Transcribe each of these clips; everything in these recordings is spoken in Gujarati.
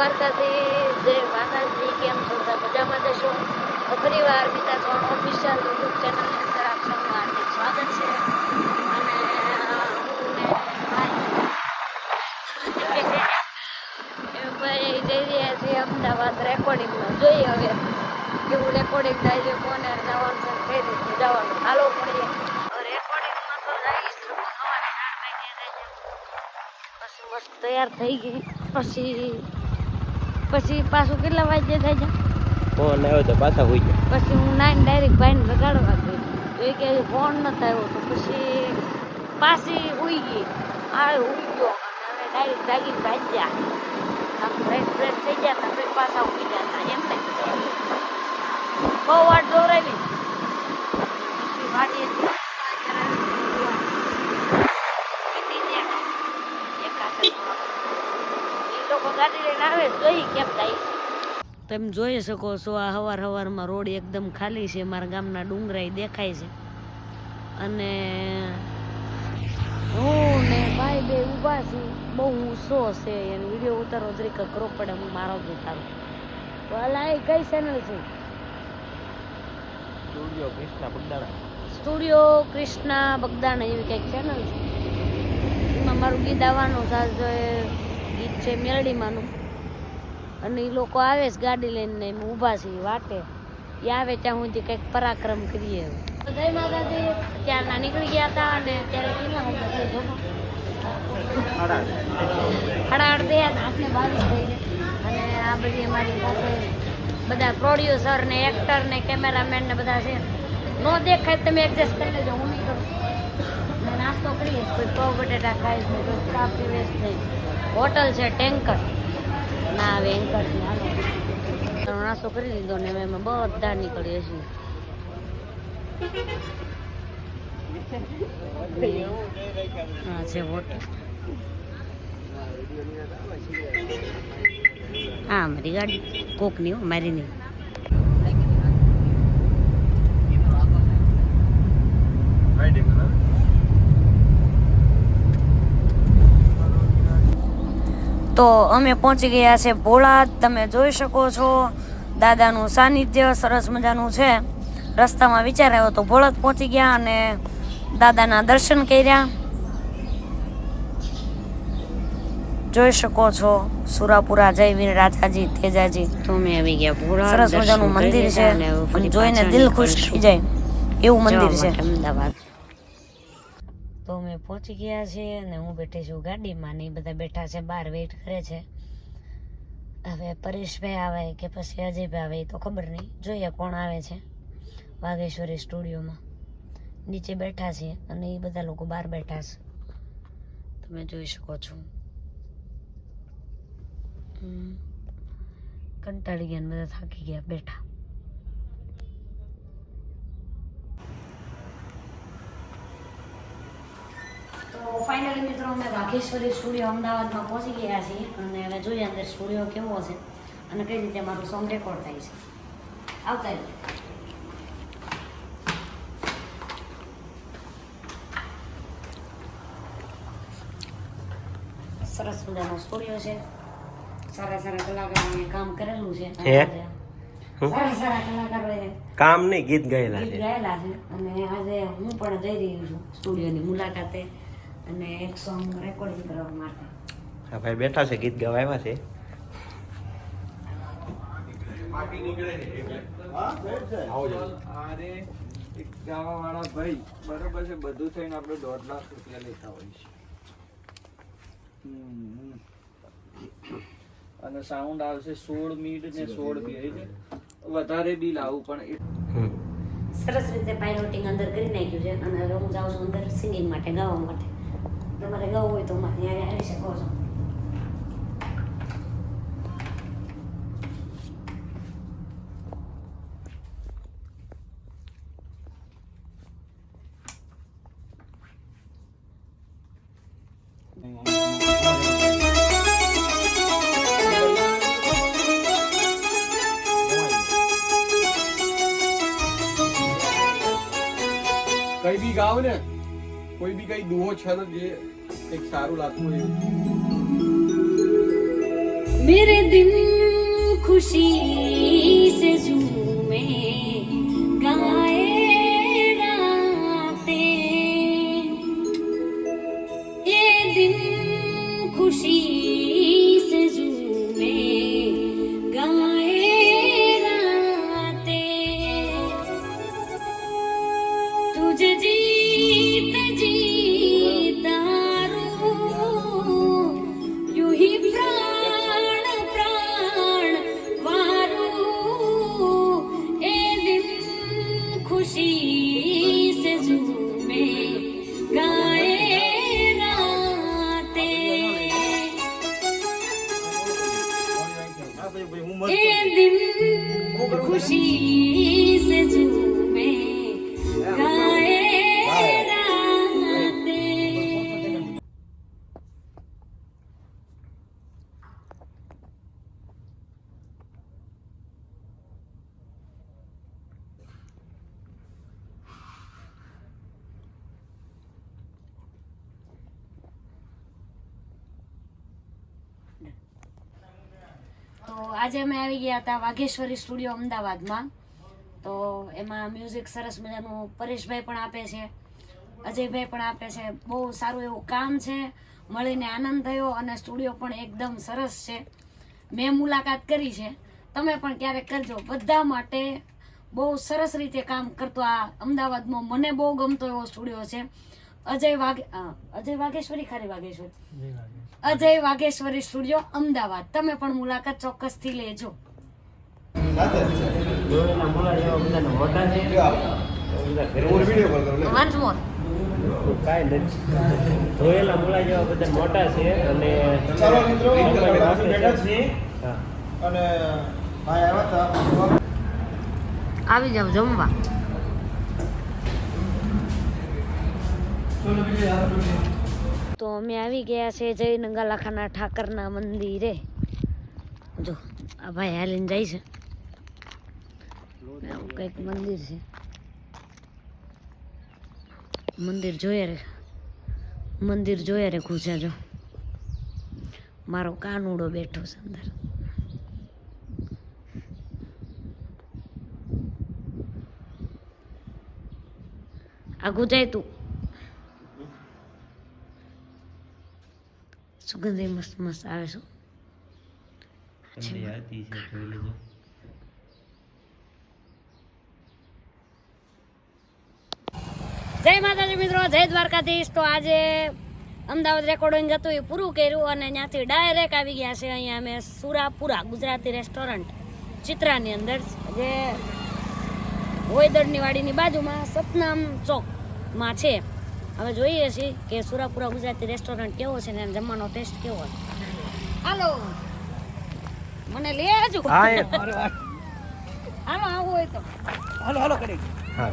દ્વારકાથી જય માતાજી કેમ છો બધા મજામાં જશો તો ફરી વાર મીતા ચૌહાણ ઓફિશિયલ યુટ્યુબ ચેનલની અંદર આપ સૌનું હાર્દિક સ્વાગત છે. અને ભાઈ જઈ રહ્યા છીએ અમદાવાદ રેકોર્ડિંગમાં જોઈએ હવે કેવું રેકોર્ડિંગ થાય છે કોને જવાનું છે કઈ રીતે જવાનું. હાલો પડીએ રેકોર્ડિંગમાં તો જઈશ સવારે પછી મસ્ત તૈયાર થઈ ગઈ. પછી પછી પાછું કેટલા વાગે થાય છે? ફોન આવ્યો તો પાછા હોઈ જાય પછી હું નાઈને ડાયરેક્ટ ભાઈને લગાડવા ગઈ. તો એ કે ફોન નતો આવ્યો. તો પછી પાછી ઉઈ ગઈ. આ ઉઈ ગયો. અને ડાયરેક્ટ જાગીને ભાગ્યા. આમ ફ્રેશ ફ્રેશ થઈ ગયા હતા. પછી પાછા ઉઈ ગયા એમ ને બહુ વાર દોરાવી પછી વાડીએ કીધી દે એકાદ એ લોકો ગાડી લઈને આવે કેમ જાય તમે જોઈ શકો છો આ હવાર હવારમાં રોડ એકદમ ખાલી છે મારા ગામના ડુંગરાઈ દેખાય છે. અને હું ને ભાઈ બે ઊભા છે બહુ ઊંચો છે એને વીડિયો ઉતારો તરીકે અઘરો પડે હું મારો જ ઉતારો. તો અલા એ કઈ ચેનલ છે? સ્ટુડિયો કૃષ્ણા બગદાણા. સ્ટુડિયો કૃષ્ણા બગદાણા એવી કંઈક ચેનલ છે. એમાં મારું ગીત આવવાનું એ ગીત છે મેલડીમાંનું. અને એ લોકો આવે છે ગાડી લઈને એમ ઊભા છે વાટે. એ આવે ત્યાં સુધી કંઈક પરાક્રમ કરીએ જય માતાજી. ત્યારના નીકળી ગયા હતા અને ત્યારે કેટલા. સાડા આઠ થયા આઠને બાવીસ થઈ અને આ બધી અમારી પાસે બધા પ્રોડ્યુસર ને, એક્ટર ને, કેમેરામેન ને બધા છે. નો દેખાય તમે એડજસ્ટ કરી લેજો, હું નહીં કરું. નાસ્તો કરીએ. કોઈ પાવ બટેટા ખાઈશ કોઈ ચા પીવે છે. નહીં હોટલ છે, ટેન્કર. ના આવે એન્કર નાસ્તો કરી લીધો ને હવે અમે બધા નીકળીએ છીએ. હા, છે વોટ. હા મારી ગાડી કોક હો મારી નહીં. તો અમે પહોંચી ગયા છે ભોળા તમે જોઈ શકો છો દાદાનું સાનિધ્ય સરસ મજાનું છે. રસ્તામાં વિચાર આવ્યો તો ભોળા પહોંચી ગયા અને દાદાના દર્શન કર્યા. જોઈ શકો છો સુરાપુરા જય વીર રાજાજી તેજાજી. તમે આવી ગયા ભોળા સરસ મજાનું મંદિર છે જોઈને દિલ ખુશ થઈ જાય. એવું મંદિર છે. અમદાવાદ. તો અમે પહોંચી ગયા છીએ અને હું બેઠી છું ગાડીમાં ને એ બધા બેઠા છે, બહાર વેઇટ કરે છે. હવે પરેશભાઈ આવે કે પછી અજયભાઈ આવે એ તો ખબર નહીં. જોઈએ કોણ આવે છે વાઘેશ્વરી સ્ટુડિયોમાં. નીચે બેઠા છે અને એ બધા લોકો બહાર બેઠા છે. તમે જોઈ શકો છો. કંટાળી ગયા બધા થાકી ગયા, બેઠા. તો ફાઇનલી મિત્રો અમે વાઘેશ્વરી સ્ટુડિયો અમદાવાદમાં પહોંચી ગયા છીએ અને હવે જોઈએ અંદર સ્ટુડિયો કેવો છે અને કઈ રીતે મારું સોંગ રેકોર્ડ થાય છે. આવતા રહ્યો સરસ મજાનો સ્ટુડિયો છે. સારા સારા કલાકારોએ કામ કરેલું છે. સારા સારા કલાકારોએ કામ નહીં ગીત ગાયેલા ગીત ગાયેલા છે. અને આજે હું પણ જઈ રહી છું સ્ટુડિયોની મુલાકાતે. અને એક સોંગ રેકોર્ડિંગ કરવા માટે. હા ભાઈ બેઠા છે ગીત ગાવા આવ્યા છે. અરે એક ગાવા વાળા ભાઈ બરોબર છે બધું થઈને આપણે દોઢ લાખ રૂપિયા લેતા હોય છે. અને સાઉન્ડ આવશે સોળ મિનિટ ને સોળ બે વધારે બિલ આવું પણ એ હમ. સરસ રીતે પાયલોટિંગ અંદર કરી નાખ્યું છે અને હવે હું જાઉં છું અંદર સિંગિંગ માટે ગાવા માટે. તમારે ગાવું હોય તો મારે ત્યાં આવી શકો છો કઈ બી ગાવ ને કોઈ બી કઈ દુહો છે જે એક સારું લાગતું હોય મેરે દિન ખુશી સે ઝૂમે. આજે અમે આવી ગયા હતા વાઘેશ્વરી સ્ટુડિયો અમદાવાદમાં. તો એમાં મ્યુઝિક સરસ મજાનું પરેશભાઈ પણ આપે છે, અજયભાઈ પણ આપે છે. બહુ સારું એવું કામ છે. મળીને આનંદ થયો અને સ્ટુડિયો પણ એકદમ સરસ છે. મેં મુલાકાત કરી છે. તમે પણ ક્યારેક કરજો. બધા માટે બહુ સરસ રીતે કામ કરતો આ અમદાવાદમાં મને બહુ ગમતો એવો સ્ટુડિયો છે. અજય વાઘ અજય વાઘેશ્વરી ખાલી વાઘેશ્વરી. અજય વાઘેશ્વરી સ્ટુડિયો અમદાવાદ. તમે પણ મુલાકાત ચોક્કસથી લેજો. જોયેલા મોડા જેવા બધા મોટા છે અને ચાલો મિત્રો વિડીયોમાં આપણે આપે છે. બેઠા છીએ. અને ભાઈ આવ્યા હતા. આવી જાવ જમવા. તો અમે આવી ગયા છે જય નંગાલાખાના ઠાકરના મંદિરે. જો, આ ભાઈ હાલીને જાય છે. આવું કંઈક મંદિર છે. મંદિર જોયા રે. મંદિર જોયા રે ઘૂસે જો. મારો કાનુડો બેઠો છે અંદર. આ ગુજાય તું. સુગંધી મસ્ત મસ્ત આવે છે. જય માતાજી મિત્રો જય દ્વારકાધીશ. તો આજે અમદાવાદ રેકોર્ડિંગ હતું એ પૂરું કર્યું અને ત્યાંથી ડાયરેક્ટ આવી ગયા છે. અહીંયા અમે સુરાપુરા ગુજરાતી રેસ્ટોરન્ટ ચિત્રાની અંદર જે હોયદળની વાડીની બાજુમાં સતનામ ચોકમાં છે. હવે જોઈએ છીએ કે સુરાપુરા ગુજરાતી રેસ્ટોરન્ટ કેવો છે ને જમવાનો ટેસ્ટ કેવો છે. હાલો. મને લે હજુ હા એ હાલો આવું હોય તો. હાલો હાલો કરી. હા.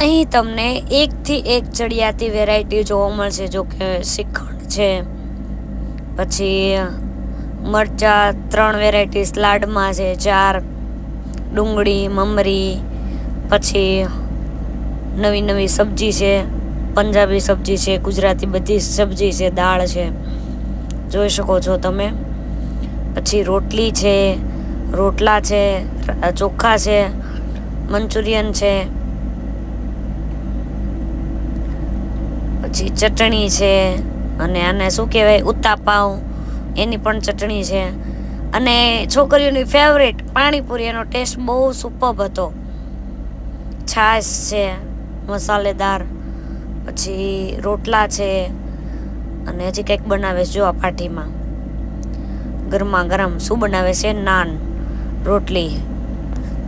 અહીં તમને એકથી એક ચડિયાતી વેરાયટી જોવા મળશે જો કે શ્રીખંડ છે. પછી મરચા ત્રણ વેરાયટી સ્લાડમાં છે ચાર ડુંગળી, મમરી, પછી નવી નવી સબ્જી છે, પંજાબી સબ્જી છે, ગુજરાતી બધી સબ્જી છે, દાળ છે. જોઈ શકો છો તમે. પછી રોટલી છે, રોટલા છે ચોખા છે, મંચુરિયન છે, પછી ચટણી છે, અને આને શું કહેવાય? ઉત્તાપાવ. એની પણ ચટણી છે. અને છોકરીઓની ફેવરેટ પાણીપુરી એનો ટેસ્ટ બહુ સુપર્બ હતો. છાશ છે, મસાલેદાર, પછી રોટલા છે, અને હજી કંઈક બનાવે છે જો આ પાટીમાં ગરમા ગરમ શું બનાવે છે? નાન, રોટલી.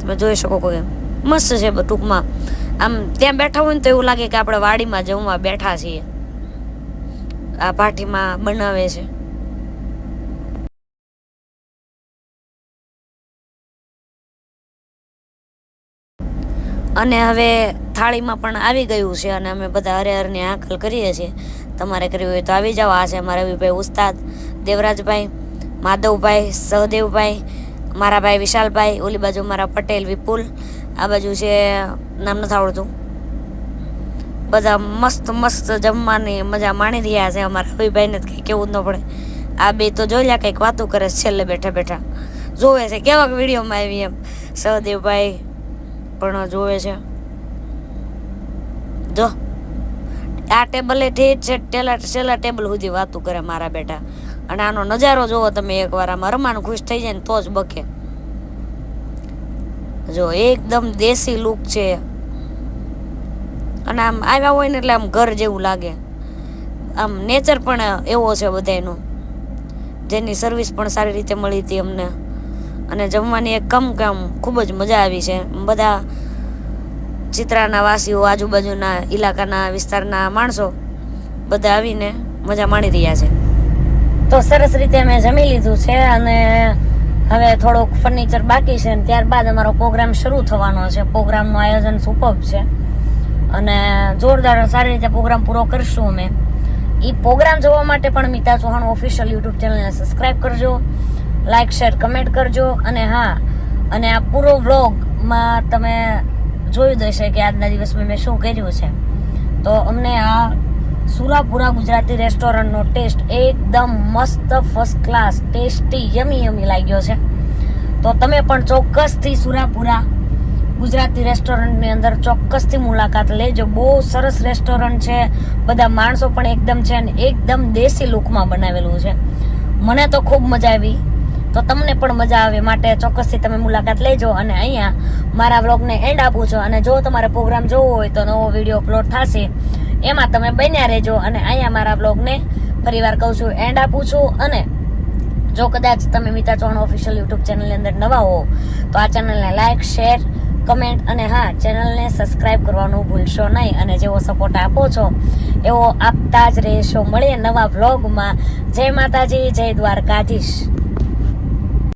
તમે જોઈ શકો કોઈ મસ્ત છે ટૂંકમાં. આમ ત્યાં બેઠા હોય ને તો એવું લાગે કે આપણે વાડીમાં જમવા બેઠા છીએ. આ પાર્ટીમાં બનાવે છે. અને હવે થાળીમાં પણ આવી ગયું છે અને અમે બધા હરે હરની આંકલ કરીએ છીએ. તમારે કરવી હોય તો આવી જાઓ. આ છે મારા રવિભાઈ ઉસ્તાદ, દેવરાજભાઈ, માધવભાઈ, સહદેવભાઈ, મારા ભાઈ વિશાલભાઈ, ઓલી બાજુ મારા પટેલ, વિપુલ, આ બાજુ છે, નામ નથી આવડતું. બધા મસ્ત મસ્ત જમવાની મજા માણી રહ્યા છે. અમારા રવિભાઈને જ કંઈ કેવું ન પડે. આ બે તો જોઈ લ્યા કંઈક વાતો કરે છે છેલ્લે બેઠા બેઠા. જોવે છે. કેવા વિડીયોમાં આવી એમ. સહદેવભાઈ પણ જોવે છે. જો. આ ટેબલે ઠેઠ છે, ટેલા, છેલ્લા ટેબલ સુધી વાતું કરે મારા બેટા. અને આનો નજારો જોવો તમે એકવાર, આમાં રમાણ ખુશ થઈ જાય ને તો જ બકે જો, એકદમ દેશી લુક છે. અને આમ આવ્યા હોય ને એટલે આમ ઘર જેવું લાગે. આમ નેચર પણ એવો છે બધાયનો. જેની સર્વિસ પણ સારી રીતે મળી હતી અમને. અને જમવાની એક કમ કામ ખૂબ જ મજા આવી છે. બધા ચિત્રાના વાસીઓ, આજુબાજુના ઇલાકાના વિસ્તારના માણસો બધા આવીને મજા માણી રહ્યા છે. તો સરસ રીતે મેં જમી લીધું છે અને હવે થોડુંક ફર્નિચર બાકી છે અને ત્યારબાદ અમારો પ્રોગ્રામ શરૂ થવાનો છે. પ્રોગ્રામનું આયોજન સુપર છે. અને જોરદાર સારી રીતે પ્રોગ્રામ પૂરો કરશું અમે. એ પ્રોગ્રામ જોવા માટે પણ મિતા ચૌહાણ ઓફિશિયલ યુટ્યુબ ચેનલને સબસ્ક્રાઈબ કરજો. લાઇક શેર કમેન્ટ કરજો. અને હા, અને આ પૂરો વ્લોગમાં તમે જોયું દેશે કે આજના દિવસમાં મેં શું કર્યું છે. તો અમને આ સુરાપુરા ગુજરાતી રેસ્ટોરન્ટનો ટેસ્ટ એકદમ મસ્ત first class tasty yummy yummy લાગ્યો છે. તો તમે પણ ચોક્કસથી સુરાપુરા ગુજરાતી રેસ્ટોરન્ટની અંદર ચોક્કસથી મુલાકાત લેજો. બહુ સરસ રેસ્ટોરન્ટ છે. બધા માણસો પણ એકદમ છે અને એકદમ દેશી લુકમાં બનાવેલું છે. મને તો ખૂબ મજા આવી. તો તમને પણ મજા આવે માટે ચોક્કસથી તમે મુલાકાત લેજો અને અહીંયા મારા વ્લોગને એન્ડ આપું છું. અને જો તમારે પ્રોગ્રામ જોવો હોય તો નવો વીડિયો અપલોડ થશે. એમાં તમે બન્યા રહેજો અને અહીંયા મારા વ્લોગને ફરીવાર કહું છું એન્ડ આપું છું. અને જો કદાચ તમે મિતા ચૌહાણ ઓફિશિયલ યુટ્યુબ ચેનલની અંદર નવા હો, તો આ ચેનલને લાઇક શેર કમેન્ટ અને હા, ચેનલને સબસ્ક્રાઇબ કરવાનું ભૂલશો નહીં. અને જેવો સપોર્ટ આપો છો, એવો આપતા જ રહેશો. મળીએ નવા વ્લોગમાં. જય માતાજી, જય દ્વારકાધીશ.